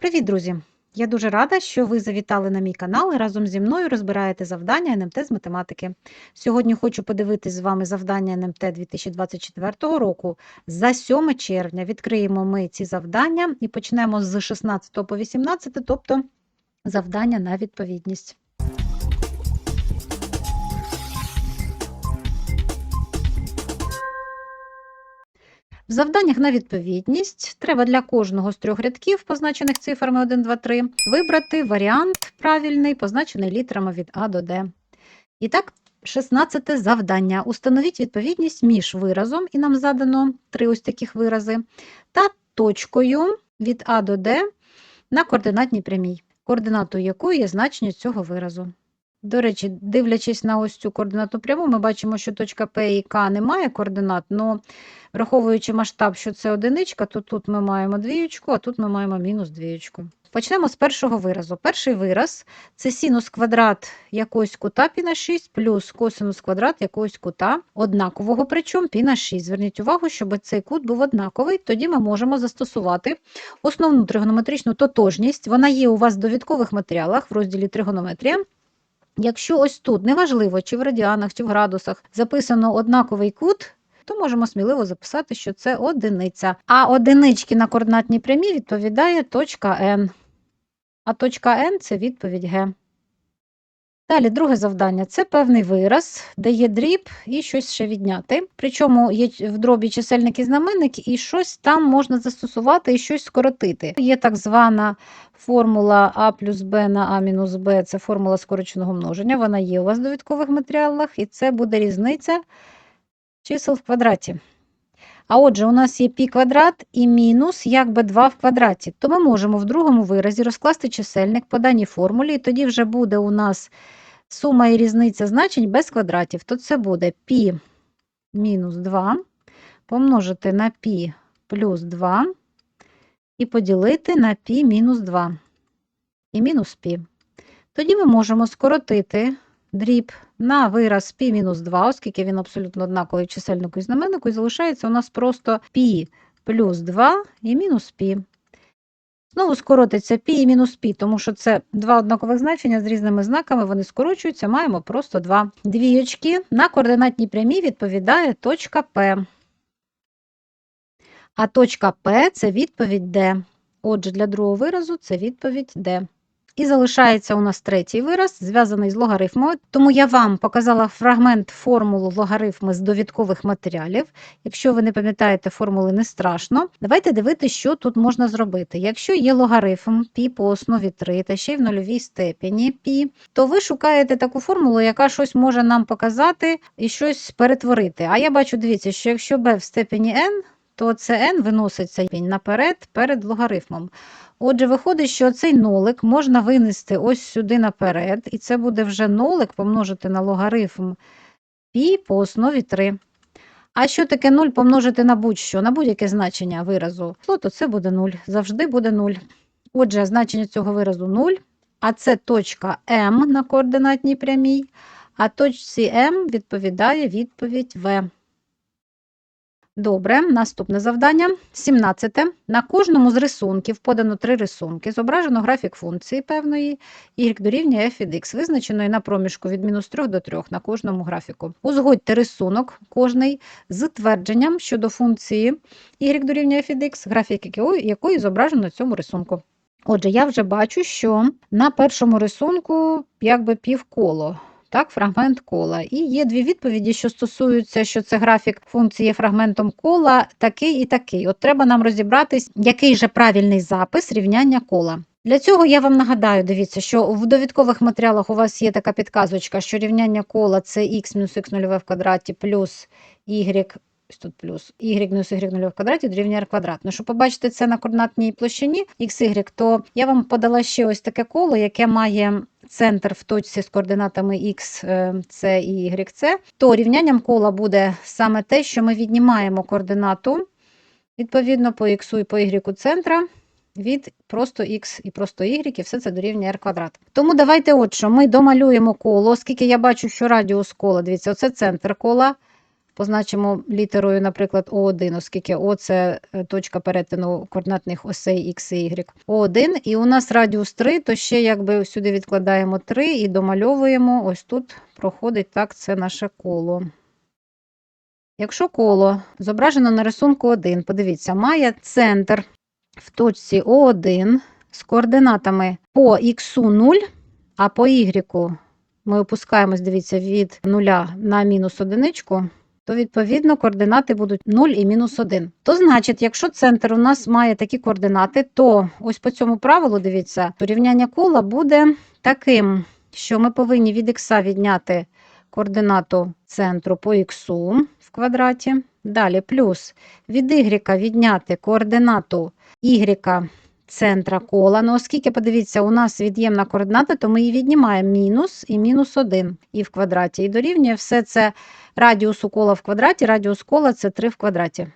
Привіт, друзі! Я дуже рада, що ви завітали на мій канал і разом зі мною розбираєте завдання НМТ з математики. Сьогодні хочу подивитись з вами завдання НМТ 2024 року за 7 червня. Відкриємо ми ці завдання і почнемо з 16 по 18, тобто завдання на відповідність. В завданнях на відповідність треба для кожного з трьох рядків, позначених цифрами 1, 2, 3, вибрати варіант правильний, позначений літерами від А до Д. І так, 16 завдання. Установіть відповідність між виразом, і нам задано три ось таких вирази, та точкою від А до Д на координатній прямій, координатою якої є значення цього виразу. До речі, дивлячись на ось цю координатну пряму, ми бачимо, що точка П і К не має координат, але враховуючи масштаб, що це одиничка, то тут ми маємо двієчку, а тут ми маємо мінус двієчку. Почнемо з першого виразу. Перший вираз це синус квадрат якогось кута π на 6 плюс косинус квадрат якогось кута однакового, причому π на 6. Зверніть увагу, щоб цей кут був однаковий, тоді ми можемо застосувати основну тригонометричну тотожність. Вона є у вас в довідкових матеріалах в розділі тригонометрія. Якщо ось тут, неважливо, чи в радіанах, чи в градусах, записано однаковий кут, то можемо сміливо записати, що це одиниця. А одинички на координатній прямі відповідає точка N. А точка N це відповідь Г. Далі, друге завдання це певний вираз, де є дріб і щось ще відняти. Причому є в дробі чисельник і знаменник, і щось там можна застосувати і щось скоротити. Є так звана формула А плюс Б на А мінус Б, це формула скороченого множення. Вона є у вас в довідкових матеріалах, і це буде різниця чисел в квадраті. А отже, у нас є пі квадрат і мінус якби 2 в квадраті. То ми можемо в другому виразі розкласти чисельник по даній формулі, і тоді вже буде у нас сума і різниця значень без квадратів. То це буде пі мінус 2 помножити на пі плюс 2 і поділити на пі мінус 2 і мінус пі. Тоді ми можемо скоротити дріб на вираз π мінус 2, оскільки він абсолютно однаковий в чисельнику і знаменнику, і залишається у нас просто π плюс 2 і мінус π. Знову скоротиться π і мінус π, тому що це два однакових значення з різними знаками, вони скорочуються, маємо просто два двійочки. На координатній прямій відповідає точка П. А точка П це відповідь Д. Отже, для другого виразу це відповідь Д. І залишається у нас третій вираз, зв'язаний з логарифмою. Тому я вам показала фрагмент формулу логарифми з довідкових матеріалів. Якщо ви не пам'ятаєте формули, не страшно. Давайте дивитися, що тут можна зробити. Якщо є логарифм π по основі 3 та ще й в нульовій степені π, то ви шукаєте таку формулу, яка щось може нам показати і щось перетворити. А я бачу, дивіться, що якщо b в степені n, то це n виноситься наперед перед логарифмом. Отже, виходить, що цей нолик можна винести ось сюди наперед, і це буде вже нолик помножити на логарифм π по основі 3. А що таке 0 помножити на будь-що, на будь-яке значення виразу, то це буде 0. Завжди буде 0. Отже, значення цього виразу 0, а це точка М на координатній прямій, а точці М відповідає відповідь В. Добре, наступне завдання. 17. На кожному з рисунків подано три рисунки. Зображено графік функції певної y дорівнює f від x, визначеної на проміжку від мінус 3 до 3 на кожному графіку. Узгодьте рисунок кожний з твердженням щодо функції y дорівнює f від x, графік якої, зображено на цьому рисунку. Отже, я вже бачу, що на першому рисунку якби півколо так, фрагмент кола. І є дві відповіді, що стосуються, що це графік функції є фрагментом кола, такий і такий. От треба нам розібратись, який же правильний запис рівняння кола. Для цього я вам нагадаю, дивіться, що в довідкових матеріалах у вас є така підказочка, що рівняння кола це х мінус х нульове в квадраті плюс y ось тут плюс y мінус y нульове в квадраті дорівнює r квадрат. Ну, щоб побачити це на координатній площині xy, то я вам подала ще ось таке коло, яке має центр в точці з координатами x, c і yc, то рівнянням кола буде саме те, що ми віднімаємо координату відповідно по x і по y центра від просто x і просто y, і все це дорівнює r квадрат. Тому давайте от що, ми домалюємо коло, оскільки я бачу, що радіус кола, дивіться, оце центр кола, позначимо літерою, наприклад, О1, оскільки О це е, точка перетину координатних осей X і Y. О1, і у нас радіус 3, то ще якби сюди відкладаємо 3 і домальовуємо. Ось тут проходить так це наше коло. Якщо коло зображено на рисунку 1, подивіться, має центр в точці О1 з координатами по х 0, а по y ми опускаємось, дивіться, від 0 на мінус одиничку, то відповідно координати будуть 0 і мінус 1. То значить, якщо центр у нас має такі координати, то ось по цьому правилу, дивіться, порівняння кола буде таким, що ми повинні від х відняти координату центру по х в квадраті. Далі плюс від y відняти координату y центра кола. Ну, оскільки, подивіться, у нас від'ємна координата, то ми її віднімаємо мінус і мінус 1 і в квадраті. І дорівнює все це радіусу кола в квадраті, радіус кола це 3 в квадраті.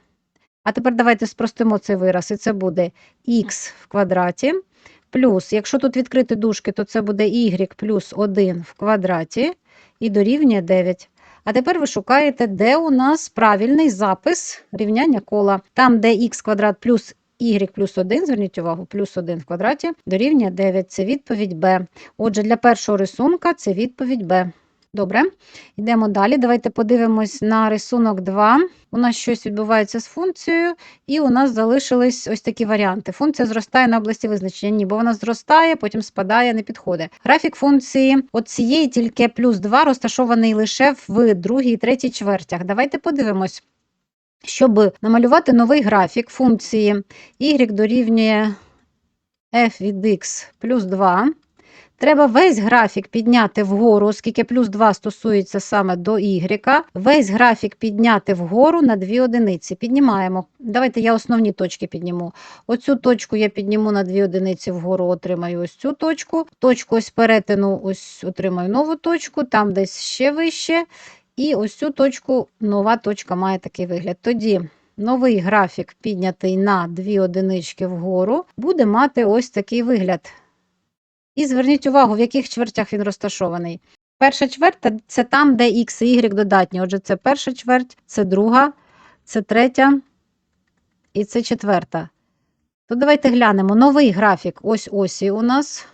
А тепер давайте спростимо цей вираз, і це буде х в квадраті. Плюс, якщо тут відкрити дужки, то це буде y плюс 1 в квадраті і дорівнює 9. А тепер ви шукаєте, де у нас правильний запис рівняння кола. Там, де х квадрат плюс y плюс 1, зверніть увагу, плюс 1 в квадраті дорівнює 9. Це відповідь Б. Отже, для першого рисунка це відповідь Б. Добре, йдемо далі. Давайте подивимось на рисунок 2. У нас щось відбувається з функцією, і у нас залишились ось такі варіанти. Функція зростає на області визначення. Ні, бо вона зростає, потім спадає, не підходить. Графік функції от цієї тільки плюс 2 розташований лише в другій третій чвертях. Давайте подивимось. Щоб намалювати новий графік функції y дорівнює f від x плюс 2, треба весь графік підняти вгору, оскільки плюс 2 стосується саме до y, весь графік підняти вгору на 2 одиниці. Піднімаємо. Давайте я основні точки підніму. Оцю точку я підніму на 2 одиниці вгору, отримаю ось цю точку. Точку ось перетину, ось отримаю нову точку, там десь ще вище. І ось цю точку, нова точка має такий вигляд. Тоді новий графік, піднятий на 2 одинички вгору, буде мати ось такий вигляд. І зверніть увагу, в яких чвертях він розташований. Перша чверть це там, де х і y додатні. Отже, це перша чверть, це друга, це третя і це четверта. То давайте глянемо новий графік. Ось осі у нас.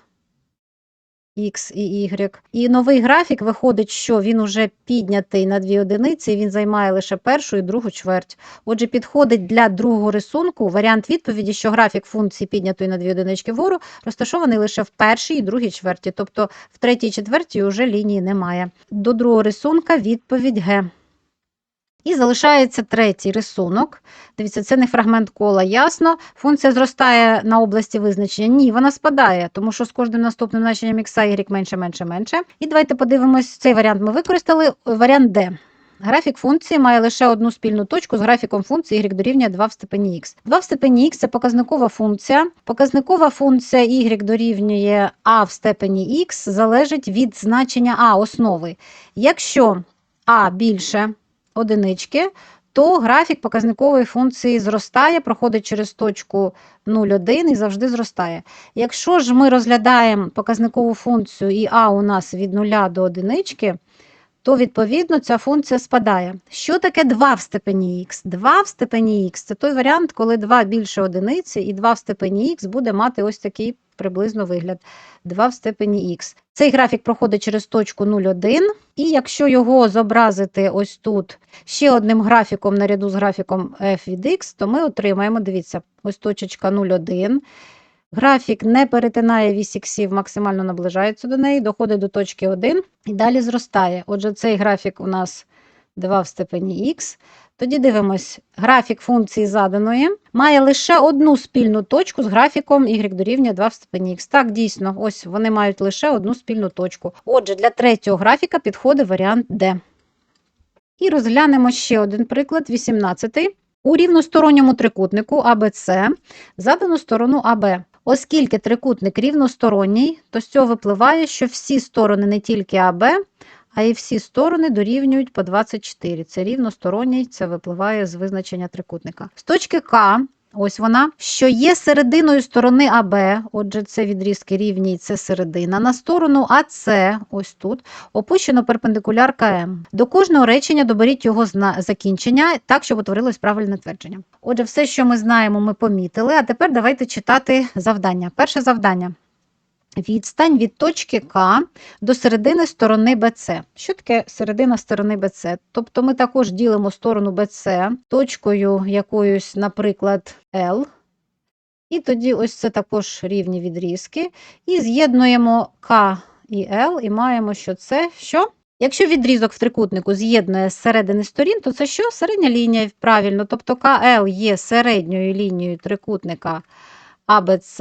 X і Y. І новий графік виходить, що він уже піднятий на дві одиниці, і він займає лише першу і другу чверть. Отже, підходить для другого рисунку варіант відповіді, що графік функції піднятої на дві одинички вгору розташований лише в першій і другій чверті, тобто в третій і четвертій вже лінії немає. До другого рисунка відповідь Г. І залишається третій рисунок. Дивіться, це не фрагмент кола, ясно. Функція зростає на області визначення. Ні, вона спадає, тому що з кожним наступним значенням x, y менше, менше, менше. І давайте подивимось, цей варіант ми використали. Варіант D. Графік функції має лише одну спільну точку з графіком функції y дорівнює 2 в степені x. 2 в степені x – це показникова функція. Показникова функція y дорівнює a в степені x залежить від значення a основи. Якщо a більше одинички, то графік показникової функції зростає, проходить через точку 0,1 і завжди зростає. Якщо ж ми розглядаємо показникову функцію і а у нас від 0 до одинички, то відповідно ця функція спадає. Що таке 2 в степені х? 2 в степені х це той варіант, коли 2 більше одиниці, і 2 в степені х буде мати ось такий приблизно вигляд 2 в степені х. Цей графік проходить через точку 0,1, і якщо його зобразити ось тут ще одним графіком наряду з графіком f від x, то ми отримаємо, дивіться, ось точечка 0,1. Графік не перетинає вісь іксів, максимально наближається до неї, доходить до точки 1 і далі зростає. Отже, цей графік у нас 2 в степені х. Тоді дивимось, графік функції заданої має лише одну спільну точку з графіком y дорівнює 2 в степені х. Так, дійсно, ось вони мають лише одну спільну точку. Отже, для третього графіка підходить варіант D. І розглянемо ще один приклад, 18. У рівносторонньому трикутнику ABC задано сторону АБ. Оскільки трикутник рівносторонній, то з цього випливає, що всі сторони не тільки АБ, а і всі сторони дорівнюють по 24. Це рівносторонній, це випливає з визначення трикутника. З точки К ось вона, що є серединою сторони АБ, отже, це відрізки рівні, це середина. На сторону АС, ось тут, опущено перпендикуляр КМ. До кожного речення доберіть його закінчення так, щоб утворилось правильне твердження. Отже, все, що ми знаємо, ми помітили. А тепер давайте читати завдання. Перше завдання. Відстань від точки К до середини сторони BC. Що таке середина сторони BC? Тобто ми також ділимо сторону BC точкою якоюсь, наприклад, L. І тоді ось це також рівні відрізки. І з'єднуємо К і L, і маємо, що це що? Якщо відрізок в трикутнику з'єднує з середини сторін, то це що? Середня лінія, правильно. Тобто КЛ є середньою лінією трикутника АБЦ,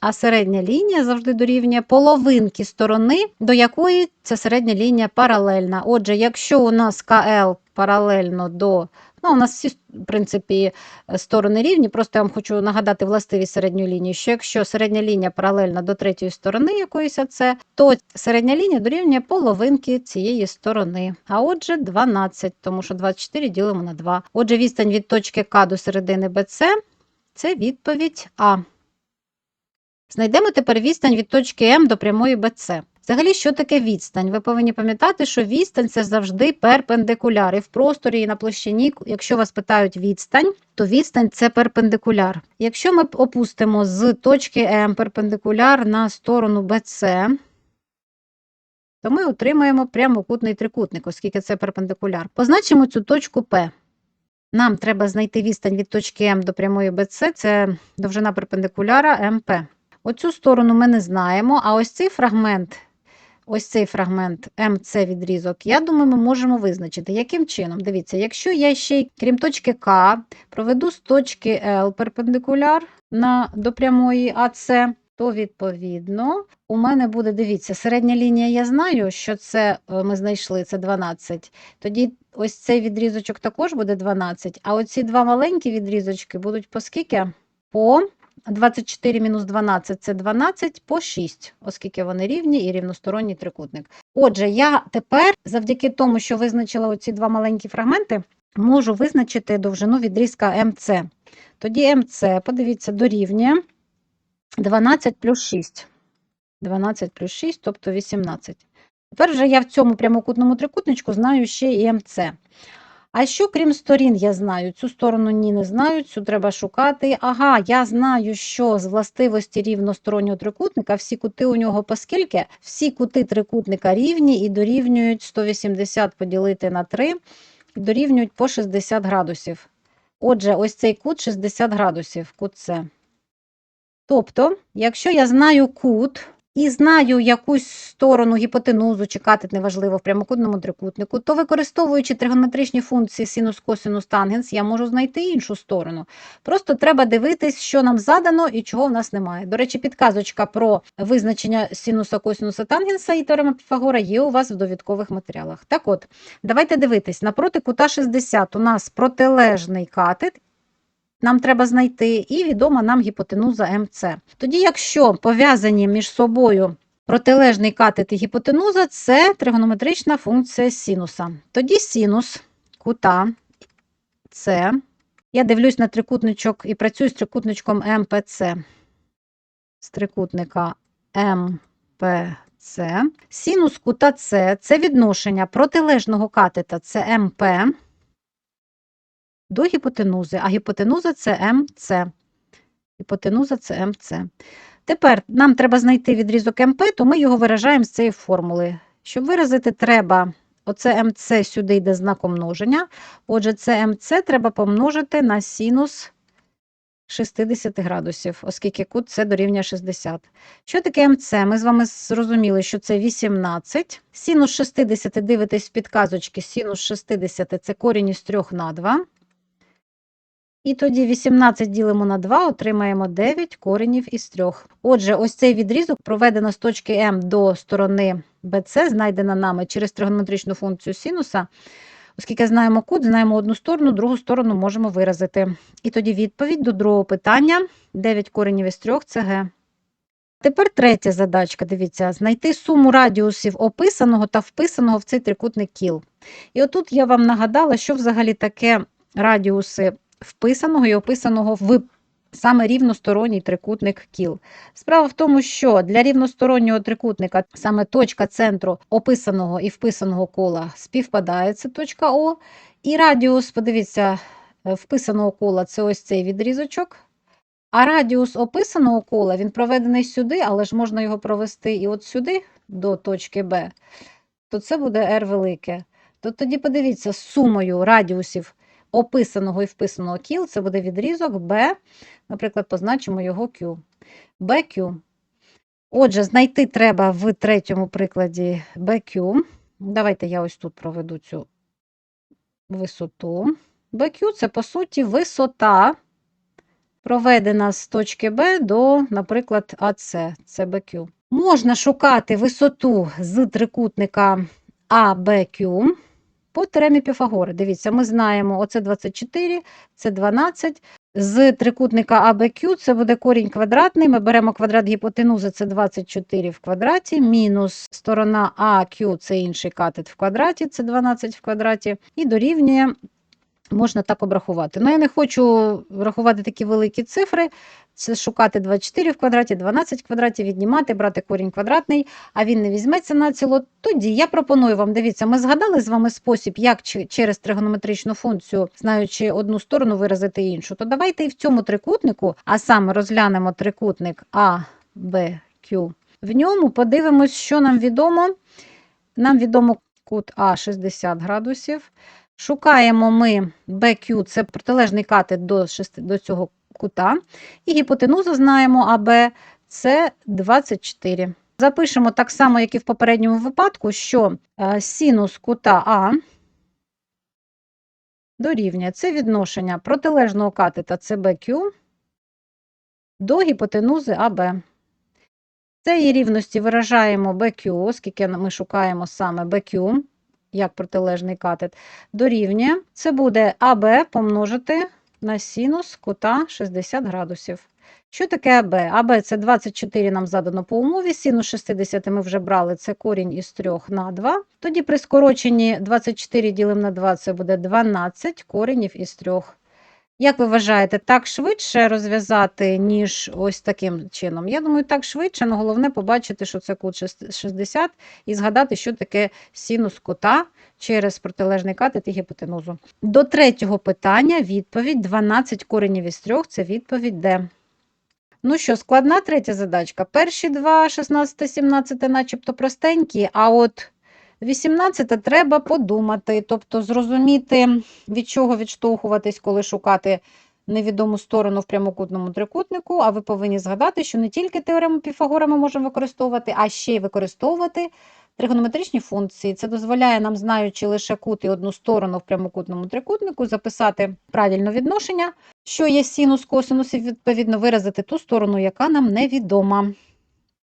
а середня лінія завжди дорівнює половинки сторони, до якої ця середня лінія паралельна. Отже, якщо у нас КЛ паралельно до Ну, у нас всі, в принципі, сторони рівні. Просто я вам хочу нагадати властивість середньої лінії, що якщо середня лінія паралельна до третьої сторони якоїсь АЦ, то середня лінія дорівнює половинки цієї сторони. А отже, 12, тому що 24 ділимо на 2. Отже, відстань від точки К до середини БЦ – це відповідь А. Знайдемо тепер відстань від точки М до прямої БЦ. Взагалі, що таке відстань? Ви повинні пам'ятати, що відстань це завжди перпендикуляр. І в просторі і на площині, якщо вас питають відстань, то відстань це перпендикуляр. Якщо ми опустимо з точки М перпендикуляр на сторону BC, то ми отримаємо прямокутний трикутник, оскільки це перпендикуляр. Позначимо цю точку П. Нам треба знайти відстань від точки М до прямої BC, це довжина перпендикуляра МП. Оцю сторону ми не знаємо, а ось цей фрагмент, ось цей фрагмент МЦ відрізок, я думаю, ми можемо визначити. Яким чином? Дивіться, якщо я ще, крім точки К, проведу з точки L перпендикуляр на, до прямої АЦ, то відповідно у мене буде, дивіться, середня лінія, я знаю, що це е, ми знайшли, це 12. Тоді ось цей відрізочок також буде 12, а оці два маленькі відрізочки будуть по скільки? По 24 мінус 12 – це 12 по 6, оскільки вони рівні і рівносторонній трикутник. Отже, я тепер, завдяки тому, що визначила оці два маленькі фрагменти, можу визначити довжину відрізка МЦ. Тоді МЦ, подивіться, дорівнює 12 плюс 6. 12 плюс 6, тобто 18. Тепер вже я в цьому прямокутному трикутничку знаю ще і МЦ. А що крім сторін, я знаю? Цю сторону ні, не знаю, цю треба шукати. Ага, я знаю, що з властивості рівностороннього трикутника всі кути у нього поскільки? Всі кути трикутника рівні і дорівнюють 180 поділити на 3, і дорівнюють по 60 градусів. Отже, ось цей кут 60 градусів, кут С. Тобто, якщо я знаю кут і знаю якусь сторону гіпотенузу чи катет, неважливо, в прямокутному трикутнику, то використовуючи тригонометричні функції синус, косинус, тангенс, я можу знайти іншу сторону. Просто треба дивитись, що нам задано і чого в нас немає. До речі, підказочка про визначення синуса, косинуса, тангенса і теорема Піфагора є у вас в довідкових матеріалах. Так от, давайте дивитись, напроти кута 60 у нас протилежний катет, нам треба знайти, і відома нам гіпотенуза МЦ. Тоді, якщо пов'язані між собою протилежний катет і гіпотенуза, це тригонометрична функція синуса. Тоді синус кута С. Я дивлюсь на трикутничок і працюю з трикутничком МПЦ. З трикутника МПЦ. Синус кута С це відношення протилежного катета це МП до гіпотенузи, а гіпотенуза це МЦ. Гіпотенуза це МЦ. Тепер нам треба знайти відрізок МП, то ми його виражаємо з цієї формули. Щоб виразити, треба оце МЦ сюди йде знаком множення. Отже, це МЦ треба помножити на синус 60 градусів, оскільки кут це дорівнює 60. Що таке МЦ? Ми з вами зрозуміли, що це 18. Синус 60, дивитесь підказочки, синус 60 – це корінь із 3 на 2. І тоді 18 ділимо на 2, отримаємо 9 коренів із 3. Отже, ось цей відрізок проведено з точки М до сторони BC, знайдена нами через тригонометричну функцію синуса. Оскільки знаємо кут, знаємо одну сторону, другу сторону можемо виразити. І тоді відповідь до другого питання 9 коренів із 3 – це Г. Тепер третя задачка, дивіться, знайти суму радіусів описаного та вписаного в цей трикутник кіл. І отут я вам нагадала, що взагалі таке радіуси вписаного і описаного в саме рівносторонній трикутник кіл. Справа в тому, що для рівностороннього трикутника саме точка центру описаного і вписаного кола співпадає, це точка О. І радіус, подивіться, е, вписаного кола це ось цей відрізочок. А радіус описаного кола він проведений сюди, але ж можна його провести і от сюди, до точки Б, то це буде R велике. То тоді подивіться, з сумою радіусів описаного і вписаного кіл, це буде відрізок B, наприклад, позначимо його Q. BQ. Отже, знайти треба в третьому прикладі BQ. Давайте я ось тут проведу цю висоту. BQ це, по суті, висота, проведена з точки Б до, наприклад, АС, це BQ. Можна шукати висоту з трикутника ABQ по теремі Піфагора. Дивіться, ми знаємо, оце 24, це 12. З трикутника ABQ це буде корінь квадратний. Ми беремо квадрат гіпотенузи, це 24 в квадраті, мінус сторона AQ, це інший катет в квадраті, це 12 в квадраті, і дорівнює. Можна так обрахувати. Ну, я не хочу рахувати такі великі цифри. Це шукати 24 в квадраті, 12 в квадраті, віднімати, брати корінь квадратний, а він не візьметься на ціло. Тоді я пропоную вам, дивіться, ми згадали з вами спосіб, як через тригонометричну функцію, знаючи одну сторону, виразити іншу. То давайте і в цьому трикутнику, а саме розглянемо трикутник А, Б, Q. В ньому подивимось, що нам відомо. Нам відомо кут А 60 градусів. Шукаємо ми BQ, це протилежний катет до, до цього кута. І гіпотенузу знаємо АБ це 24. Запишемо так само, як і в попередньому випадку, що е, синус кута А дорівнює це відношення протилежного катета CBQ до гіпотенузи АБ. Цієї рівності виражаємо BQ, оскільки ми шукаємо саме BQ як протилежний катет, дорівнює. Це буде АБ помножити на синус кута 60 градусів. Що таке АБ? АБ це 24 нам задано по умові, синус 60 ми вже брали, це корінь із 3 на 2. Тоді при скороченні 24 ділимо на 2, це буде 12 коренів із 3. Як ви вважаєте, так швидше розв'язати, ніж ось таким чином? Я думаю, так швидше, але головне побачити, що це кут 60 і згадати, що таке синус кута через протилежний катет і гіпотенузу. До третього питання відповідь 12 коренів із 3 – це відповідь Д. Ну що, складна третя задачка. Перші два, 16, 17, начебто простенькі, а от 18 треба подумати, тобто зрозуміти, від чого відштовхуватись, коли шукати невідому сторону в прямокутному трикутнику, а ви повинні згадати, що не тільки теорему Піфагора ми можемо використовувати, а ще й використовувати тригонометричні функції. Це дозволяє нам, знаючи лише кут і одну сторону в прямокутному трикутнику, записати правильно відношення, що є синус, косинус, і відповідно виразити ту сторону, яка нам невідома.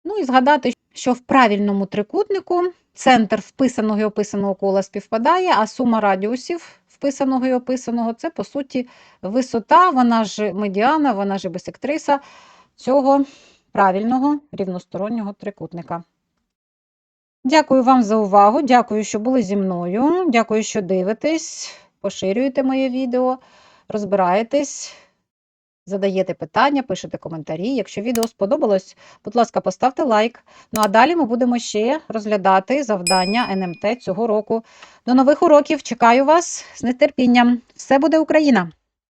Ну і згадати, що в правильному трикутнику центр вписаного і описаного кола співпадає, а сума радіусів вписаного і описаного це, по суті, висота, вона ж медіана, вона ж бисектриса цього правильного рівностороннього трикутника. Дякую вам за увагу. Дякую, що були зі мною. Дякую, що дивитесь, поширюєте моє відео, розбираєтесь, задаєте питання, пишете коментарі. Якщо відео сподобалось, будь ласка, поставте лайк. Ну а далі ми будемо ще розглядати завдання НМТ цього року. До нових уроків. Чекаю вас з нетерпінням. Все буде Україна!